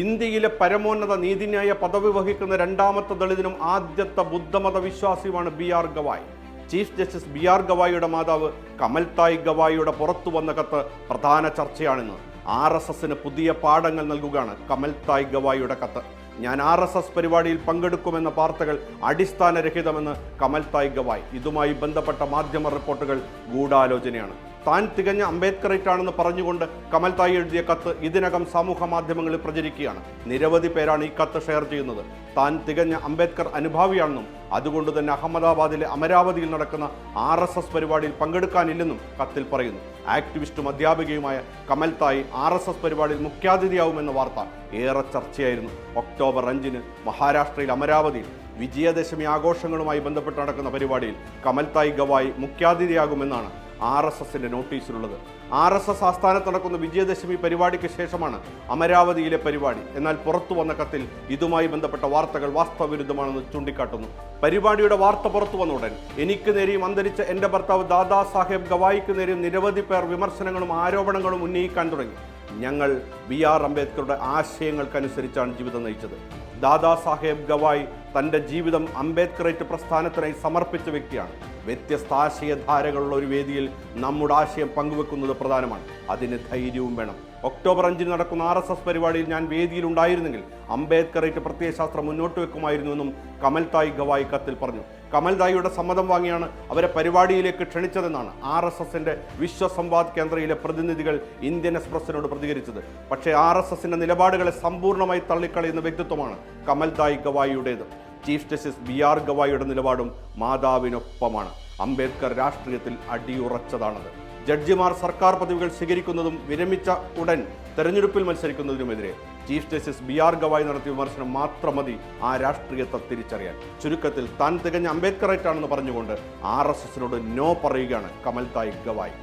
ഇന്ത്യയിലെ പരമോന്നത നീതിന്യായ പദവി വഹിക്കുന്ന രണ്ടാമത്തെ ദളിതനും ആദ്യത്തെ ബുദ്ധമത വിശ്വാസിയുമാണ് B R Gavai. Chief justice B R ഗവായിയുടെ മാതാവ് കമൽതായ് ഗവായിയുടെ പുറത്തു വന്ന കത്ത് പ്രധാന ചർച്ചയാണെന്ന് ആർ എസ് എസിന് പുതിയ പാഠങ്ങൾ നൽകുകയാണ് കമൽതായ് ഗവായിയുടെ കത്ത്. ഞാൻ ആർ എസ് എസ് പരിപാടിയിൽ പങ്കെടുക്കുമെന്ന വാർത്തകൾ അടിസ്ഥാനരഹിതമെന്ന് കമൽതായ് ഗവായ്. ഇതുമായി ബന്ധപ്പെട്ട മാധ്യമ റിപ്പോർട്ടുകൾ ഗൂഢാലോചനയാണ്. താൻ തികഞ്ഞ അംബേദ്കറേറ്റാണെന്ന് പറഞ്ഞുകൊണ്ട് കമൽ തായി എഴുതിയ കത്ത് ഇതിനകം സമൂഹ മാധ്യമങ്ങളിൽ പ്രചരിക്കുകയാണ്. നിരവധി പേരാണ് ഈ കത്ത് ഷെയർ ചെയ്യുന്നത്. താൻ തികഞ്ഞ അംബേദ്കർ അനുഭാവിയാണെന്നും അതുകൊണ്ട് തന്നെ അഹമ്മദാബാദിലെ അമരാവതിയിൽ നടക്കുന്ന ആർ എസ് എസ് പരിപാടിയിൽ പങ്കെടുക്കാനില്ലെന്നും കത്തിൽ പറയുന്നു. ആക്ടിവിസ്റ്റും അധ്യാപികയുമായ കമൽ തായി ആർ എസ് എസ് പരിപാടിയിൽ മുഖ്യാതിഥിയാവുമെന്ന വാർത്ത ഏറെ ചർച്ചയായിരുന്നു. ഒക്ടോബർ അഞ്ചിന് മഹാരാഷ്ട്രയിൽ അമരാവതിയിൽ വിജയദശമി ആഘോഷങ്ങളുമായി ബന്ധപ്പെട്ട് നടക്കുന്ന പരിപാടിയിൽ കമൽ തായ് ഗവായി മുഖ്യാതിഥിയാകുമെന്നാണ് ആർ എസ് എസിന്റെ നോട്ടീസിലുള്ളത് ആർ എസ് എസ് ആസ്ഥാനത്ത് നടക്കുന്ന വിജയദശമി പരിപാടിക്ക് ശേഷമാണ് അമരാവതിയിലെ പരിപാടി. എന്നാൽ പുറത്തു വന്ന കത്തിൽ ഇതുമായി ബന്ധപ്പെട്ട വാർത്തകൾ വാസ്തവവിരുദ്ധമാണെന്ന് ചൂണ്ടിക്കാട്ടുന്നു. പരിപാടിയുടെ വാർത്ത പുറത്തു വന്ന ഉടൻ എനിക്ക് നേരെയും അന്തരിച്ച എന്റെ ഭർത്താവ് ദാദാ സാഹേബ് ഗവായിക്ക് നേരെയും നിരവധി പേർ വിമർശനങ്ങളും ആരോപണങ്ങളും ഉന്നയിക്കാൻ തുടങ്ങി. ഞങ്ങൾ ബി ആർ അംബേദ്കറുടെ ആശയങ്ങൾക്കനുസരിച്ചാണ് ജീവിതം നയിച്ചത്. ദാദാ സാഹേബ് ഗവായ് തന്റെ ജീവിതം അംബേദ്കറേറ്റ് പ്രസ്ഥാനത്തിനായി സമർപ്പിച്ച വ്യക്തിയാണ്. വ്യത്യസ്ത ആശയധാരകളുള്ള ഒരു വേദിയിൽ നമ്മുടെ ആശയം പങ്കുവെക്കുന്നത് പ്രധാനമാണ്. അതിന് ധൈര്യവും വേണം. ഒക്ടോബർ അഞ്ചിന് നടക്കുന്ന ആർ എസ് എസ് പരിപാടിയിൽ ഞാൻ വേദിയിൽ ഉണ്ടായിരുന്നെങ്കിൽ അംബേദ്കറേറ്റ് പ്രത്യയശാസ്ത്രം മുന്നോട്ട് വെക്കുമായിരുന്നുവെന്നും കമൽ തായ് ഗവായ് കത്തിൽ പറഞ്ഞു. കമൽ തായിയുടെ സമ്മതം വാങ്ങിയാണ് അവരെ പരിപാടിയിലേക്ക് ക്ഷണിച്ചതെന്നാണ് ആർ എസ് എസിന്റെ വിശ്വസംവാദ് കേന്ദ്രയിലെ പ്രതിനിധികൾ ഇന്ത്യൻ എക്സ്പ്രസിനോട് പ്രതികരിച്ചത്. പക്ഷേ ആർ എസ് എസിന്റെ നിലപാടുകളെ സമ്പൂർണമായി തള്ളിക്കളയുന്ന വ്യക്തിത്വമാണ് കമൽ തായ് ഗവായിയുടേത്. ചീഫ് ജസ്റ്റിസ് ബി ആർ ഗവായിയുടെ നിലപാടും മാതാവിനൊപ്പമാണ്. അംബേദ്കർ രാഷ്ട്രീയത്തിൽ അടിയുറച്ചതാണത്. ജഡ്ജിമാർ സർക്കാർ പദവികൾ സ്വീകരിക്കുന്നതും വിരമിച്ച ഉടൻ തെരഞ്ഞെടുപ്പിൽ മത്സരിക്കുന്നതിനുമെതിരെ chief justice B R Gavai നടത്തിയ വിമർശനം മാത്രം മതി ആ രാഷ്ട്രീയത്തെ തിരിച്ചറിയാൻ. ചുരുക്കത്തിൽ താൻ തികഞ്ഞ അംബേദ്കറേറ്റാണെന്ന് പറഞ്ഞുകൊണ്ട് ആർ എസ് എസിനോട് നോ പറയുകയാണ് കമൽ തായ് ഗവായ്.